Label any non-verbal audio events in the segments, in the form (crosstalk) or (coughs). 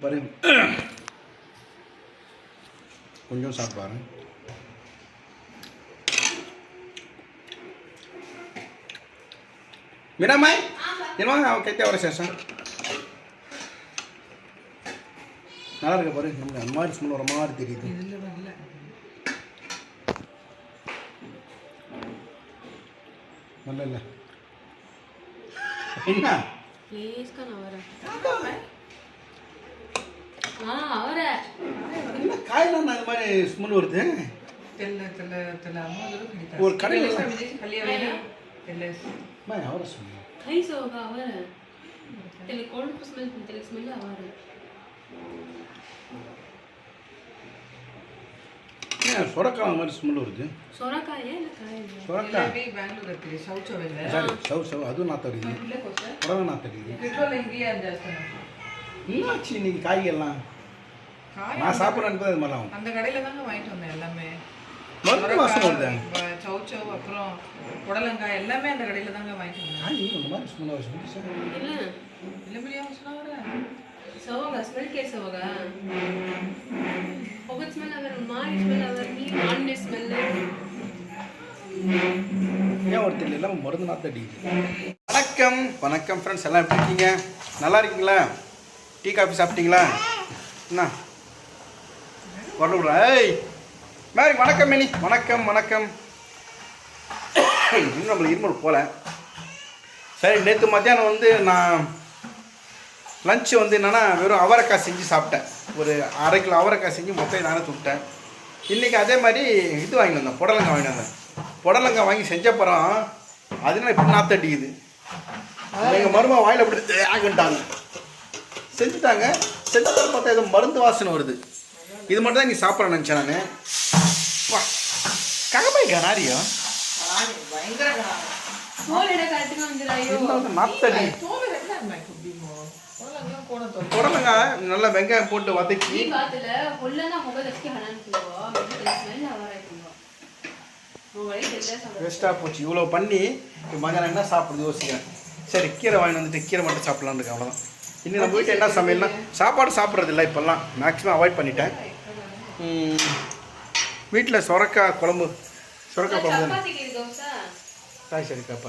பாரு கொஞ்சம் சாப்பிட்டு பாரு மீராமாய் என்னவாங்க அவன் கைத்தே வர சேஷம். நல்லா இருக்க பாரு நமக்கு அந்த மாதிரி ஸ்மெல் வர மாதிரி தெரியுது. நல்ல இல்லை? என்ன? அவரை. காயெல்லாம் இந்த மாதிரி ஸ்மெல் வருது? தெல்ல தெல்ல தெல்ல. அம்மா ஒரு கடையில் கல்யாணம் தெல்ல. அவரை சொன்னேன் கை சோக அவரை. தெல்ல கொழுப்பு ஸ்மெல் தெல்ல ஸ்மெல் அவரை. சொரக்காய் மாதிரி ஸ்மெல் வருது? சொரக்காயே இல்ல காய்? சொரக்காய். அதுவும் இருக்கு. சவுச்சோ இல்ல. சவுச்சோ அது நான் தெரியுது நான் தெரியுது என்னாச்சு இன்னைக்கு காய்கறிலாம் நான் சாப்பிட்ற அனுப்பி அது அந்த கடையில் தாங்க வாங்கிட்டு வந்தேன் எல்லாமே. மருந்து மாசம் வருதேன் அப்புறம் புடலங்காய் எல்லாமே அந்த கடையில் தாங்க வாங்கிட்டு வந்தேன். ஆ நீங்கள் இந்த மாதிரி சும்மா வச்சு இல்லை இல்லை முடியாமல் கே சோகா பொகட் ஸ்மெல் அவர் மாரி ஸ்மெல் அவர் நீ ஸ்மெல் ஏன் ஒருத்தர் எல்லாம் மருந்து நாத்தடி வணக்கம் வணக்கம் ஃப்ரெண்ட்ஸ் எல்லாம் எப்படி இருக்கீங்க? நல்லா இருக்கீங்களா? டீ காஃபி சாப்பிட்டீங்களா என்ன வரல ஏய் மேரி வணக்கம் மினி வணக்கம் வணக்கம் இன்னும் நம்மளுக்கு இருமல் போல சரி நேற்று மத்தியானம் வந்து நான் லஞ்சு வந்து என்னென்னா வெறும் அவரைக்காய் செஞ்சு சாப்பிட்டேன். ஒரு அரை கிலோ அவரைக்காய் செஞ்சு மொத்தம் நானே துப்பிட்டேன் இன்றைக்கி அதே மாதிரி இது வாங்கி வந்தேன் புடலங்காய் வாங்கி வந்தேன். புடலங்காய் வாங்கி செஞ்ச அப்புறம் அதனால இப்படி நாத்தடிக்குது. எங்கள் மருமக வாயில் அப்படி ஆகிட்டாங்க செஞ்சுட்டாங்க. செஞ்சுட்டாலும் பார்த்தா எதுவும் மருந்து வாசனை வருது. இது மட்டும் தான் நீ சாப்பிட நினச்சேன் நான். ககபாய் கனாரியா? நாத்தடி. நல்லா வெங்காயம் போட்டு வதக்கி. வேஸ்ட்டாக போச்சு. இவ்வளோ பண்ணி மஞ்சள் என்ன சாப்பிட்றது யோசிக்கிறேன். சரி கீரை வாங்கி வந்துட்டு கீரை மட்டும் சாப்பிட்லான்னு இருக்கு அவ்வளோதான் இன்னும் நம்ம வீட்டில் என்ன சமையல்னா சாப்பாடு சாப்பிட்றதில்ல இப்போல்லாம். மேக்ஸிமம் அவாய்ட் பண்ணிட்டேன். வீட்டில் சொரக்கா குழம்பு. சொரக்கா குழம்பு தாய் சரி. காப்பா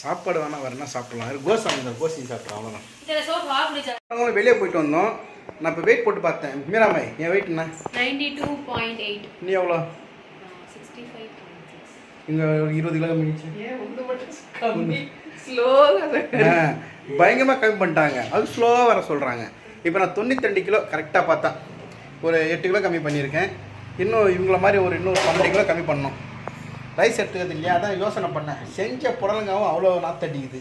சாப்பாடு வேணா வரனா சாப்பிடலாம்? கோஸ் அந்த கோசி சாப்பிட்றோம் அவ்வளோதான் வெளியே போயிட்டு வந்தோம். நான் இப்போ வெயிட் போட்டு பார்த்தேன். மீராமாய் என் வெயிட் என்ன? டூ நீ எவ்வளோ இங்கே ஒரு இருபது கிலோ கம்மி? பயங்கரமாக கம்மி பண்ணிட்டாங்க. அது ஸ்லோவாக வர சொல்கிறாங்க இப்போ நான் தொண்ணூற்றி ரெண்டு கிலோ கரெக்டாக பார்த்தேன் ஒரு எட்டு கிலோ கம்மி பண்ணியிருக்கேன். இன்னும் இவங்கள மாதிரி ஒரு இன்னும் பன்னெண்டு கிலோ கம்மி பண்ணணும். ரைஸ் எடுத்துக்கிறது இல்லையா? அதான் யோசனை பண்ணேன். செஞ்ச புடலங்காவும் அவ்வளோ நாத்தடிக்குது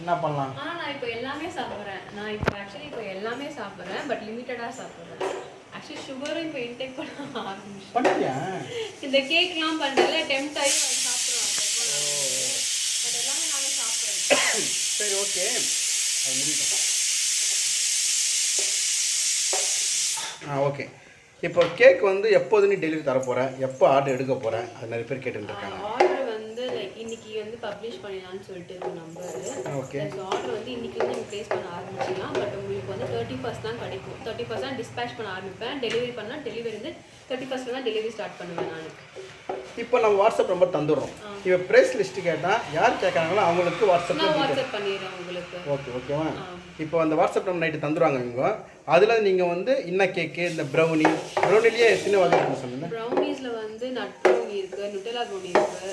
என்ன பண்ணலாம்? ஆனா நான் இப்போ எல்லாமே சாப்பிட்றேன். நான் இப்போ ஆக்சுவலி இப்போ எல்லாமே சாப்பிட்றேன் பட் லிமிட்டடாக சாப்பிட்றேன். ஆக்சுவலி சுகரும் இப்போ இன்டேக் பண்ண ஆரம்பிச்சு இந்த கேக்லாம் பண்ணுறதுல டெம்ட் ஆகி அது சாப்பிட்றோம். பட் எல்லாமே நானே சாப்பிட்றேன் சரி ஓகே அது முடியும் ஆ ஓகே இப்போ கேக் வந்து எப்போது நீ டெலிவரி தர போகிற எப்போ ஆர்டர் எடுக்க போகிறேன் அது நிறைய பேர் கேட்டுட்டு இருக்காங்க ஆர்டர் வந்து லைக் இன்னைக்கு வந்து பப்ளிஷ் பண்ணிடலாம்னு சொல்லிட்டு இருக்கு நம்பர் ஓகே ஆர்டர் வந்து இன்னைக்கு வந்து நீங்கள் ப்ளேஸ் பண்ண ஆரம்பிச்சிடலாம். பட் உங்களுக்கு வந்து தேர்ட்டி ஃபர்ஸ்ட் தான் கிடைக்கும். தேர்ட்டி ஃபர்ஸ்ட் தான் டிஸ்பேச் பண்ண ஆரம்பிப்பேன். டெலிவரி பண்ணால் டெலிவரி வந்து தேர்ட்டி ஃபர்ஸ்ட் தான் டெலிவரி ஸ்டார்ட் பண்ணுவேன் நான். இப்போ நம்ம வாட்ஸ்அப் நம்பர் தந்துடுறோம். இப்போ ப்ரைஸ் லிஸ்ட்டு கேட்டால் யார் கேட்குறாங்களோ அவங்களுக்கு வாட்ஸ்அப் பண்ணிடுறேன் உங்களுக்கு. ஓகே ஓகேவா இப்போ அந்த வாட்ஸ்அப் நம்பர் நைட்டு தந்துடுவாங்க இவங்க. அதில் நீங்கள் வந்து இன்ன கேக்கு இந்த ப்ரௌனி ப்ரௌனிலேயே எத்தனை வகை இருக்குன்னு சொல்லுங்கள் ப்ரௌனீஸில் வந்து நட் ப்ரௌனி இருக்குது நுட்டெலா ப்ரௌனி இருக்குது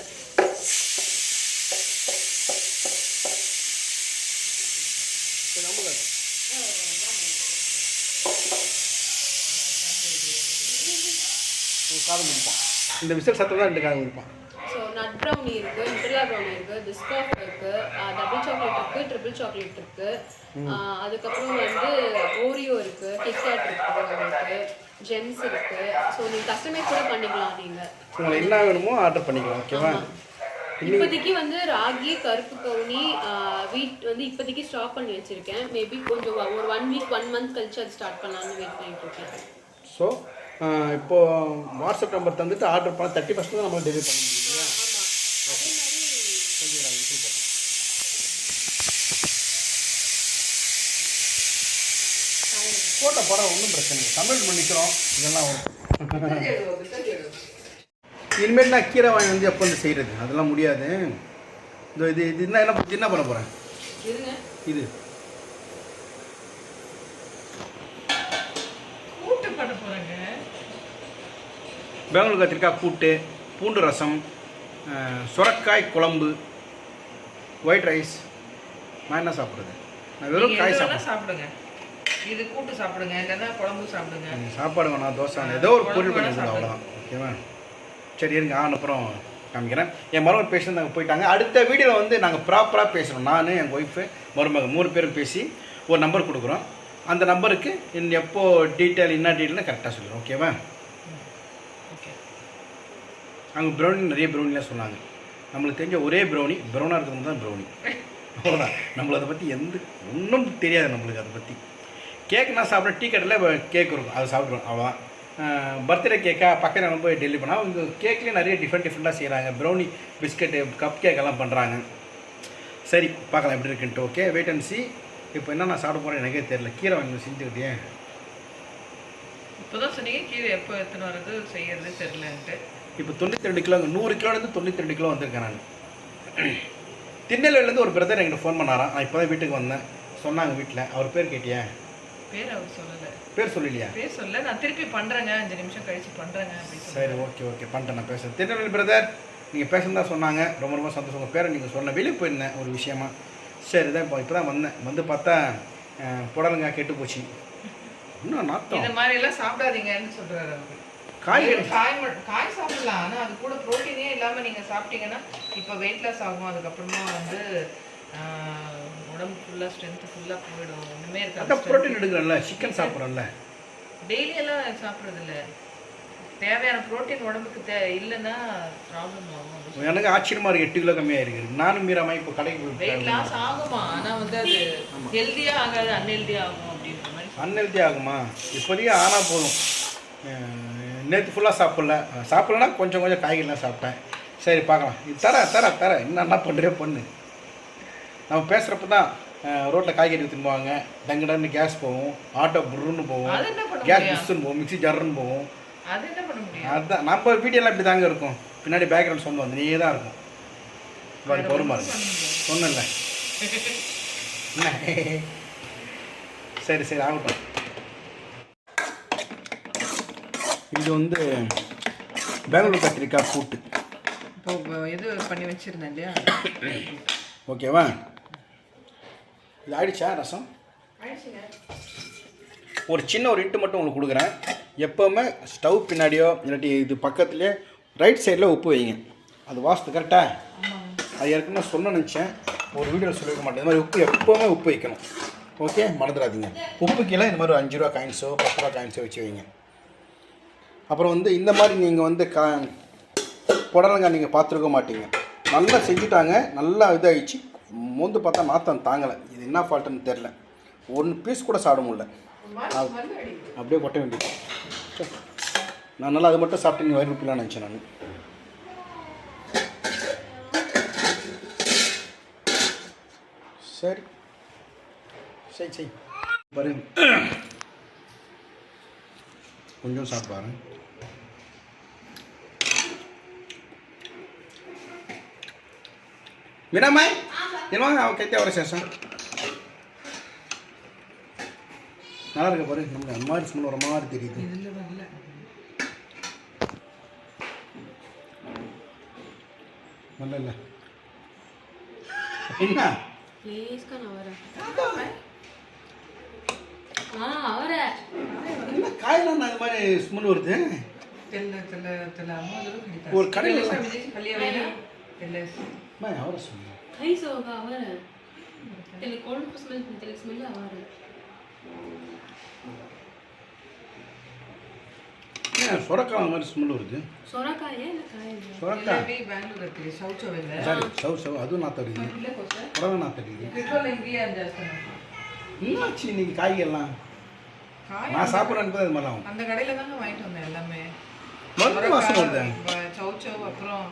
காது முடிப்பான். இந்த விசில் சத்தம் தான் ரெண்டு காது முடிப்பான். நட் ப்ரௌனி இருக்குது நுட்டெலா ப்ரௌனி இருக்குது பிஸ்காஃப் இருக்குது டபுள் சாக்லேட் இருக்குது ட்ரிபிள் சாக்லேட் இருக்குது அதுக்கப்புறம் வந்து ஓரியோ இருக்குது கிட்கேட் இருக்குது உங்களுக்கு. ஜெம்ஸ் இருக்குது ஸோ நீங்கள் கஸ்டமைஸ் கூட பண்ணிக்கலாம் நீங்கள் உங்களுக்கு என்ன வேணுமோ ஆர்டர் பண்ணிக்கலாம் ஓகேவா இப்போதைக்கு வந்து ராகி கருப்பு கவுனி வீட் வந்து இப்போதைக்கு ஸ்டாப் பண்ணி வச்சிருக்கேன். மேபி கொஞ்சம் ஒரு ஒன் வீக் ஒன் மந்த் கழிச்சு அது ஸ்டார்ட் பண்ணலாம்னு வெயிட் பண்ணிட்டு இருக்கேன். ஸோ இப்போ வாட்ஸ்அப் நம்பர் தந்துட்டு ஆர்டர் பண்ண தேர்ட்டி பர்சன்ட் தான் நம்ம டெலிவரி பண்ண முடியும் இல்லையா ஆமாம் அதே மாதிரி கொஞ்சம் இரு, அது விசில் போடுறேன். படம் ஒன்றும் பிரச்சனை இல்லை. தமிழ் பண்ணிக்கிறோம் இதெல்லாம் வரும் இனிமேல் நான் கீரை வாங்கி வந்து எப்போ வந்து செய்கிறது அதெல்லாம் முடியாது. இந்த இது இது என்ன என்ன என்ன பண்ண போகிறேன் இது. பெங்களூர் கத்திரிக்காய் கூட்டு பூண்டு ரசம் சுரக்காய் குழம்பு ஒயிட் ரைஸ் நான் என்ன சாப்பிட்றது? நான் வெறும் காய் சாப்பிடுங்க. இது கூட்டு சாப்பிடுங்க இல்லைன்னா குழம்பு சாப்பிடுங்க. சாப்பாடு வேணாம் தோசை ஏதோ ஒரு பொருள் பண்ணி அவ்வளோதான் ஓகேவா? சரி இருங்க அப்புறம் காமிக்கிறேன். என் மருமகள் பேசி நாங்கள் போயிட்டாங்க. அடுத்த வீடியோவில் வந்து நாங்கள் ப்ராப்பராக பேசுகிறோம் நான் என் ஒய்ஃபு மருமக மூணு பேரும் பேசி ஒரு நம்பர் கொடுக்குறோம். அந்த நம்பருக்கு இன்னும் எப்போ டீட்டெயில் என்ன டீட்டெயில்னு கரெக்டாக சொல்லுறோம் ஓகேவா? ஓகே. அங்கே ப்ரௌனி நிறைய ப்ரௌனிலாம் சொன்னாங்க. நம்மளுக்கு தெரிஞ்ச ஒரே ப்ரௌனி ப்ரௌனாக இருக்கிறது தான் ப்ரௌனி அவ்வளோதான் நம்மளை அதை பற்றி எந்த ஒன்றும் தெரியாது நம்மளுக்கு அதை பற்றி கேக் நான் சாப்பிட்றேன் டீ கடையில் கேக் இருக்கும். அதை சாப்பிட்ருவோம் அவ்வளோதான் பர்த்டே கேக்கா பக்கத்தில் நம்ம போய் டெல்லி போனால் அவங்க கேக்லேயே நிறைய டிஃப்ரெண்ட் டிஃப்ரெண்ட்டாக செய்கிறாங்க ப்ரௌனி பிஸ்கட்டு கப் கேக் எல்லாம் பண்ணுறாங்க சரி பார்க்கலாம் எப்படி இருக்குன்ட்டு. ஓகே வெயிட் அண்ட் சி இப்போ என்ன நான் சாப்பிட போகிறேன் எனக்கே தெரியல. கீரை வாங்கி செஞ்சுக்கிட்டே இப்போதான் சொன்னீங்க கீழே எப்போ எத்தனை வரது செய்யறது தெரியலன்ட்டு. இப்போ தொண்ணூற்றி ரெண்டு கிலோ நூறு கிலோலேருந்து தொண்ணூற்றி ரெண்டு கிலோ வந்திருக்கேன் நான். திருநெல்வேலியிலேருந்து ஒரு பிரதர் என்கிட்ட ஃபோன் பண்ணாராம். நான் இப்போ தான் வீட்டுக்கு வந்தேன். சொன்னாங்க வீட்டில் அவர் பேர் கேட்டியா? பேர் அவர் சொல்லலை. பேர் சொல்லலையா? பேர் சொல்ல நான் திருப்பி பண்றேங்க. அஞ்சு நிமிஷம் கழிச்சு பண்றேங்க அப்படின்னு சரி ஓகே ஓகே. பண்ணிட்டேன் நான் பேசுகிறேன் திருநெல்வேலி பிரதர் நீங்கள் பேசுனதா சொன்னாங்க. ரொம்ப ரொம்ப சந்தோஷம். உங்கள் பேரை நீங்கள் சொன்ன வெளியே போயிருந்தேன் ஒரு விஷயமா. சரி தான் இப்போ இப்போ தான் வந்தேன். வந்து பார்த்தா புடலங்காய் கெட்டு போச்சு. இன்னும் நாத்தம்? இந்த மாதிரி எல்லாம் சாப்பிடாதீங்கன்னு சொல்றாரு அவரு. காய் மட்- காய் சாப்பிடலாம். ஆனா அது கூட புரோட்டீனே இல்லாம நீங்க சாப்பிட்டீங்கன்னா இப்போ வெயிட் லாஸ் ஆகும். அதுக்கப்புறமா வந்து உடம்பு ஃபுல்லா ஸ்ட்ரென்த் ஃபுல்லா போயிடும். அதான் இருக்காது. ப்ரோட்டீன் எடுக்கிறேன்ல சிக்கன் சாப்பிட்றேன்ல டெய்லி எல்லாம் சாப்பிடுறது இல்ல தேவையான புரோட்டீன் உடம்புக்கு தே இல்லைன்னா ப்ராப்ளம் ஆகும். எனக்கு ஆச்சரியமாக இருக்குது எட்டு கிலோ கம்மியாக இருக்குது நானும் மீறாம இப்போ கடைக்கு வெயிட் லாஸ் ஆகுமா? ஆனா வந்து அது ஹெல்தியா ஆகாது அன்ஹெல்தி ஆகும் அப்படின்ற மாதிரி அன்ஹெல்தி ஆகுமா? இப்போதைக்கு ஆனால் போதும். நேற்று ஃபுல்லாக சாப்பிடல. சாப்பிடலன்னா கொஞ்சம் கொஞ்சம் காய்கறிலாம் சாப்பிட்டேன். சரி பார்க்கலாம். இது தர தர தர என்னென்ன பண்ணுறே பண்ணு. நம்ம பேசுகிறப்ப தான் ரோட்டில் காய்கறி தின்னுவாங்க. டங்குடன்னு கேஸ் போகும். ஆட்டோ புருன்னு போகும். கேஸ் புஷ்ஷுன்னு போகும். மிக்ஸி ஜர்ன்னு போகும். அதுதான் நம்ம வீடியோலாம் இப்படி தாங்க இருக்கும். பின்னாடி பேக்ரவுண்ட் சொந்தம் வந்து நீயே தான் இருக்கும். பாரு பொறுமா சொன்னல (laughs) சரி சரி ஆகட்டும். இது வந்து பெங்களூர் கத்திரிக்காய் கூட்டு. இப்போ இது பண்ணி வச்சிருந்தேன் இல்லையா? (coughs) ஓகேவா? இது ஆயிடுச்சா ரசம்? ஒரு சின்ன ஒரு இட்டு மட்டும் உங்களுக்கு கொடுக்குறேன். எப்போவுமே ஸ்டவ் பின்னாடியோ இல்லாட்டி இது பக்கத்துலேயே ரைட் சைடில் உப்பு வைங்க. அது வாஸ்து கரெக்டா அது ஏற்கனவே சொல்ல நினச்சேன். ஒரு வீடியோவில் சொல்லிருக்க மாட்டேன். இந்த மாதிரி உப்பு எப்போவுமே உப்பு வைக்கணும். ஓகே மறந்துடாதீங்க. உப்பு கீழே இந்த மாதிரி ஒரு அஞ்சு ரூபா காயின்ஸோ பத்து ரூபா காயின்ஸோ வச்சு வைங்க. அப்புறம் வந்து இந்த மாதிரி நீங்கள் வந்து கா புடலங்காய் நீங்கள் பார்த்துருக்க மாட்டீங்க. நல்லா செஞ்சுட்டாங்க. நல்லா இதாகிடுச்சு மோந்து பார்த்தா நாத்தம் தாங்கலை. இது என்ன ஃபால்ட்டுன்னு தெரில ஒன்று பீஸ் கூட சாப்பிட முடியல. அப்படியே கொட்ட வேண்டியது. நான் நல்லா அது மட்டும் சாப்பிட்டு நீ வயிறு நினச்சேன் நான். சரி. சரி சரி. பாரு. கொஞ்சம் சாப்பிடுவாரு மீனாமாய்? என்ன அவன் கைத்தே வர சேஷம் நல்லா இருக்க பாரு நமக்கு அந்த மாதிரி ஸ்மெல் வர மாதிரி தெரியுது இதுல வரல நல்ல இல்லை என்ன ப்ளீஸ்க்கா நான் வரேன் ஆ அவரை என்ன காயெல்லாம் நான் இந்த மாதிரி ஸ்மெல் வருது తెల్ల తెల్ల తెల్ల అమ్మలు ஒரு கடையில் கல்யாணம் తెల్ల அம்மா, அவரை சொன்னேன் రైస్ ఒక hour Telugu cold smell Telugu smell மாதிரி ஸ்மெல் வருது சொரக்காயே சொரக்காய் பெங்களூர் இருக்குது சௌச்சவில் சாரி சௌ சௌ அதுவும் நான் தருது புடவை நான் தருது என்னாச்சு நான் சாப்பிட்றேன்னு அது மாதிரி அந்த கடையில் தாங்க வாங்கிட்டு வந்தேன் எல்லாமே. ஸ்டவ் அப்புறம்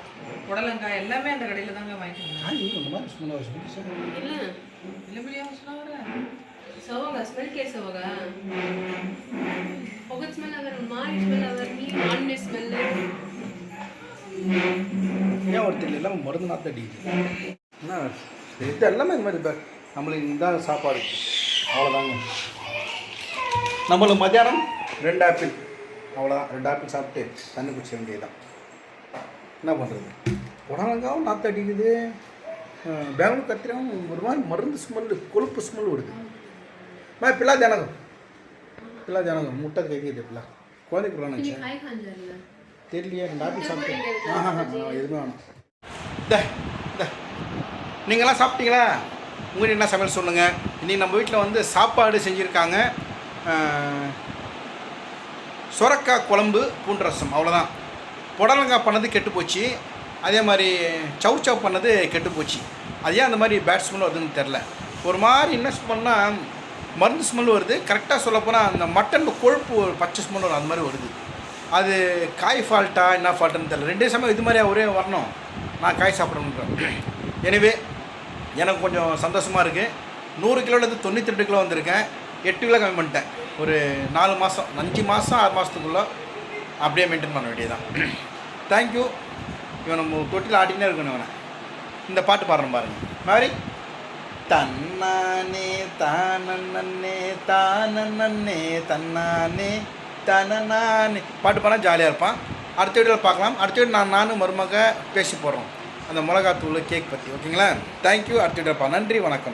புடலங்காய் எல்லாமே அந்த கடையில் தாங்க வாங்கிக்கணும் இல்லை இல்லைபடியாக சொன்னாங்க. சோகா ஸ்மெல் கே சோகா పొగ స్మెల్ అవర్ మారి స్మెల్ అవర్ ఈ ஒருத்தர் எல்லாமே மருந்து என்ன மாதிரி இப்போ நம்மளுக்கு இந்த சாப்பாடு. அவ்வளோதாங்க நம்மளுக்கு மத்தியானம் ரெண்டு ஆப்பிள். அவ்வளோதான் ரெண்டு ஆப்பிள் சாப்பிட்டு தண்ணி குடிச்ச வேண்டியதுதான். என்ன பண்ணுறது உடலங்காவும் நாற்று அடிக்குது. பெங்களூர் கத்திராவும் ஒரு மாதிரி மருந்து ஸ்மெல்லு கொழுப்பு ஸ்மெல் வருது. மா பிள்ளா ஜனகம். பிள்ளா ஜனகம். முட்டை கைக்கிது பிள்ளா. குழந்தைக்கு பிள்ளை தெரியலையே ரெண்டு ஆப்பிள் சாப்பிட்டு இங்க இருக்கு. ஆஹா எதுவுமே வேணாம். நீங்களாம் சாப்பிட்டீங்களா? உங்கள் என்ன சமையல் சொல்லுங்கள் இன்றைக்கி நம்ம வீட்டில் வந்து சாப்பாடு செஞ்சுருக்காங்க. சொரக்காய் குழம்பு பூண்டு ரசம். அவ்வளோதான் புடலங்காய் பண்ணது கெட்டு போச்சு அதே மாதிரி சவு சவ் பண்ணது கெட்டு போச்சு அது ஏன் அந்த மாதிரி பேட் ஸ்மெல் வருதுன்னு தெரில ஒரு மாதிரி என்ன பண்ணால் மருந்து ஸ்மெல் வருது. கரெக்டாக சொல்லப்போனால் அந்த மட்டன் கொழுப்பு ஒரு பச்சை ஸ்மெல் வரும். அந்த மாதிரி வருது. அது காய் ஃபால்ட்டா என்ன ஃபால்ட்டுன்னு தெரியல. ரெண்டே சமயம் இது மாதிரியா ஒரே வரணும். நான் காய் சாப்பிடணுன்றேன். எனவே எனக்கு கொஞ்சம் சந்தோஷமாக இருக்குது நூறு கிலோலேருந்து தொண்ணூற்றி ரெண்டு கிலோ வந்திருக்கேன். எட்டு கிலோ கம்மி பண்ணிட்டேன். ஒரு நாலு மாதம் அஞ்சு மாதம் ஆறு மாதத்துக்குள்ளே அப்படியே மெயின்டைன் பண்ண வேண்டியதுதான். தேங்க்யூ இவன் நம்ம தொட்டில் ஆட்டினே இருக்கணும் இவனை. இந்த பாட்டு பாடுறேன் பாருங்க. மாதிரி தன்னானே தானே தானே தன்னானே தனநானே பாட்டு பாடினா ஜாலியாக இருப்பான். அடுத்த வீடியோவில் பார்க்கலாம். அடுத்த வீடு நான் நானும் மருமக பேசி போகிறோம் அந்த மிளகாத்தூள் கேக் பற்றி ஓகேங்களா தேங்க்யூ அடுத்த வீடியோ நன்றி வணக்கம்.